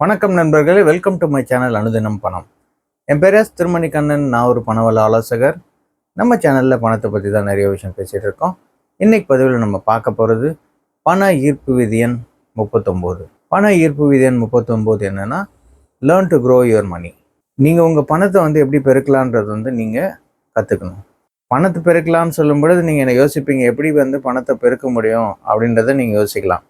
வணக்கம் நண்பர்களே welcome to my channel அனுதினம் பணம். என் பேர் எஸ் திருமணி கண்ணன் நான் ஒரு பணவள ஆலோசகர். நம்ம சேனலில் பணத்தை பற்றி தான் நிறைய விஷயம் பேசிகிட்டு இருக்கோம். இன்னைக்கு பதிவில் நம்ம பார்க்க போகிறது பண ஈர்ப்பு விதியன் முப்பத்தொம்போது. பண ஈர்ப்பு விதியன் முப்பத்தொம்போது என்னென்னா learn to grow your money நீங்கள் உங்கள் பணத்தை வந்து எப்படி பெருக்கலான்றது வந்து நீங்கள் கற்றுக்கணும் பணத்தை பெருக்கலாம்னு சொல்லும் பொழுது நீங்கள் என்ன யோசிப்பீங்க? எப்படி வந்து பணத்தை பெருக்க முடியும்? அப்படின்றத நீங்கள் யோசிக்கலாம்.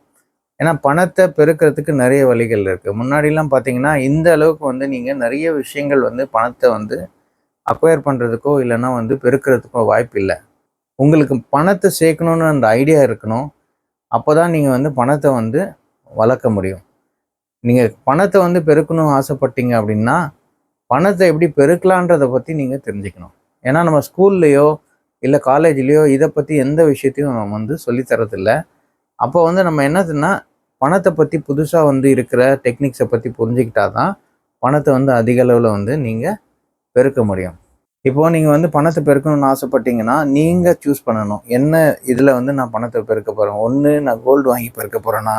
ஏன்னா பணத்தை பெருக்கிறதுக்கு நிறைய வழிகள் இருக்குது முன்னாடிலாம் பார்த்தீங்கன்னா இந்த அளவுக்கு வந்து நீங்கள் நிறைய விஷயங்கள் வந்து பணத்தை வந்து அக்வயர் பண்ணுறதுக்கோ இல்லைன்னா வந்து பெருக்கிறதுக்கோ வாய்ப்பு இல்லை. உங்களுக்கு பணத்தை சேர்க்கணுன்னு அந்த ஐடியா இருக்கணும். அப்போ தான் நீங்கள் வந்து பணத்தை வந்து வளர்க்க முடியும். நீங்கள் பணத்தை வந்து பெருக்கணும்னு ஆசைப்பட்டீங்க அப்படின்னா பணத்தை எப்படி பெருக்கலான்றதை பற்றி நீங்கள் தெரிஞ்சுக்கணும். ஏன்னா நம்ம ஸ்கூல்லையோ இல்லை காலேஜ்லேயோ இதை பற்றி எந்த விஷயத்தையும் நம்ம வந்து சொல்லித்தரதில்லை அப்போ வந்து நம்ம என்னதுன்னா பணத்தை பற்றி புதுசாக வந்து இருக்கிற டெக்னிக்ஸை பற்றி புரிஞ்சுக்கிட்டா தான் பணத்தை வந்து அதிக அளவில் வந்து நீங்கள் பெருக்க முடியும். இப்போது நீங்கள் வந்து பணத்தை பெருக்கணும்னு ஆசைப்பட்டீங்கன்னா நீங்கள் சூஸ் பண்ணணும். என்ன இதில் வந்து நான் பணத்தை பெருக்க போகிறேன் ஒன்று நான் கோல்டு வாங்கி பெருக்க போகிறேன்னா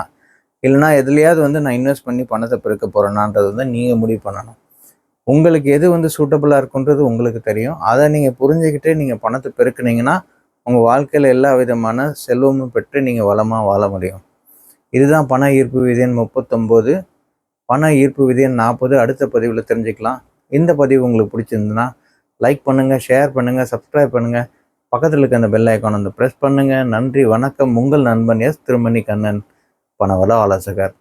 இல்லைனா எதுலையாவது வந்து நான் இன்வெஸ்ட் பண்ணி பணத்தை பெருக்க போகிறேன்னான்றது வந்து நீங்கள் முடிவு பண்ணணும். உங்களுக்கு எது வந்து சூட்டபுளாக இருக்குன்றது உங்களுக்கு தெரியும். அதை நீங்கள் புரிஞ்சுக்கிட்டு நீங்கள் பணத்தை பெருக்குனீங்கன்னா உங்கள் வாழ்க்கையில் எல்லா விதமான செல்வமும் பெற்று நீங்கள் வளமாக வாழ முடியும். இதுதான் பண ஈர்ப்பு விதியன் முப்பத்தொம்போது பண ஈர்ப்பு விதியன் நாற்பது. அடுத்த பதிவில் தெரிஞ்சுக்கலாம். இந்த பதிவு உங்களுக்கு பிடிச்சிருந்துன்னா லைக் பண்ணுங்கள் ஷேர் பண்ணுங்கள் சப்ஸ்கிரைப் பண்ணுங்கள் பக்கத்தில் இருக்க அந்த பெல் ஐக்கான் அந்த ப்ரெஸ் பண்ணுங்கள் நன்றி வணக்கம். உங்கள் நண்பன் எஸ் திருமணி கண்ணன் பணவள ஆலோசகர்.